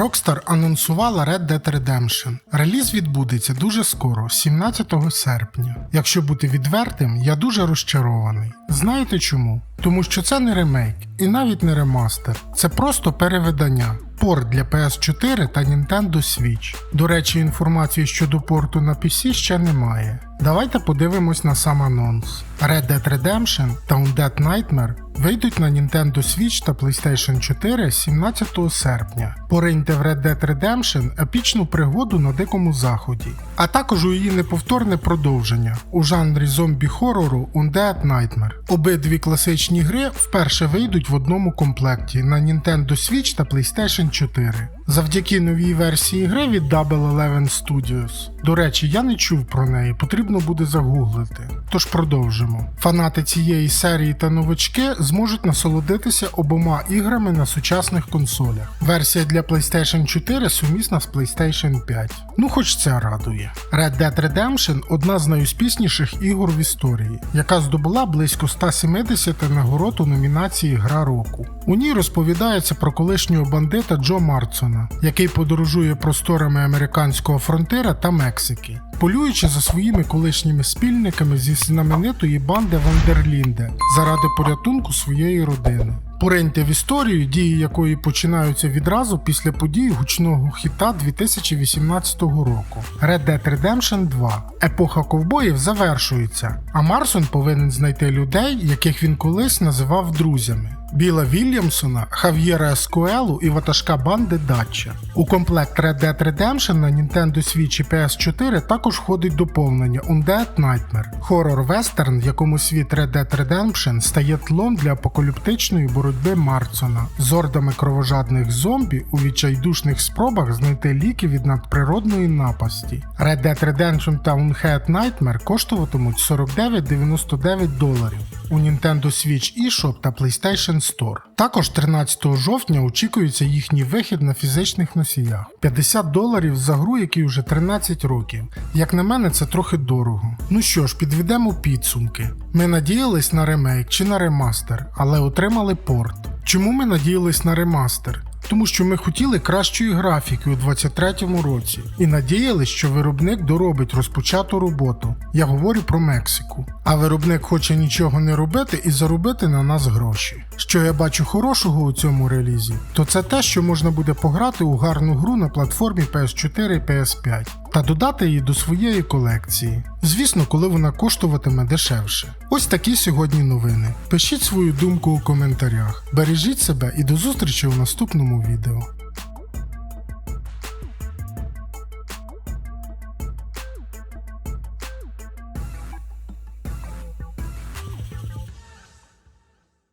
Rockstar анонсувала Red Dead Redemption. Реліз відбудеться дуже скоро, 17 серпня. Якщо бути відвертим, я дуже розчарований. Знаєте чому? Тому що це не ремейк і навіть не ремастер. Це просто перевидання. Порт для PS4 та Nintendo Switch. До речі, інформації щодо порту на PC ще немає. Давайте подивимось на сам анонс. Red Dead Redemption та Undead Nightmare вийдуть на Nintendo Switch та PlayStation 4 17 серпня. Пориньте в Red Dead Redemption епічну пригоду на дикому заході, а також у її неповторне продовження у жанрі зомбі-хорору Undead Nightmare. Обидві класичні гри вперше вийдуть в одному комплекті на Nintendo Switch та PlayStation 4. Завдяки новій версії гри від Double Eleven Studios. До речі, я не чув про неї, потрібно буде загуглити. Тож продовжимо. Фанати цієї серії та новачки зможуть насолодитися обома іграми на сучасних консолях. Версія для PlayStation 4 сумісна з PlayStation 5. Ну, хоч це радує. Red Dead Redemption одна з найуспішніших ігор в історії, яка здобула близько 170 нагород у номінації Гра року. У ній розповідається про колишнього бандита Джо Марцона, який подорожує просторами американського фронтира та Мексики, полюючи за своїми колишніми спільниками зі знаменитої банди Вандерлінде заради порятунку своєї родини. Пориньте в історію, дії якої починаються відразу після подій гучного хіта 2018 року. Red Dead Redemption 2. Епоха ковбоїв завершується, а Марсон повинен знайти людей, яких він колись називав друзями. Біла Вільямсона, Хав'єра Ескуелу і ватажка банди Датча. У комплект Red Dead Redemption на Nintendo Switch і PS4 також входить доповнення Undead Nightmare, хорор вестерн, в якому світ Red Dead Redemption стає тлом для апокаліптичної боротьби Марсона з ордами кровожадних зомбі у відчайдушних спробах знайти ліки від надприродної напасті. Red Dead Redemption та Unhead Nightmare коштуватимуть 49,99 доларів у Nintendo Switch eShop та PlayStation Store. Також 13 жовтня очікується їхній вихід на фізичних носіях. 50 доларів за гру, якій вже 13 років. Як на мене, це трохи дорого. Ну що ж, підведемо підсумки. Ми надіялись на ремейк чи на ремастер, але отримали порт. Чому ми надіялись на ремастер? Тому що ми хотіли кращої графіки у 2023 році і надіялись, що виробник доробить розпочату роботу. Я говорю про Мексику. А виробник хоче нічого не робити і заробити на нас гроші. Що я бачу хорошого у цьому релізі, то це те, що можна буде пограти у гарну гру на платформі PS4 і PS5 та додати її до своєї колекції. Звісно, коли вона коштуватиме дешевше. Ось такі сьогодні новини. Пишіть свою думку у коментарях. Бережіть себе і до зустрічі у наступному відео.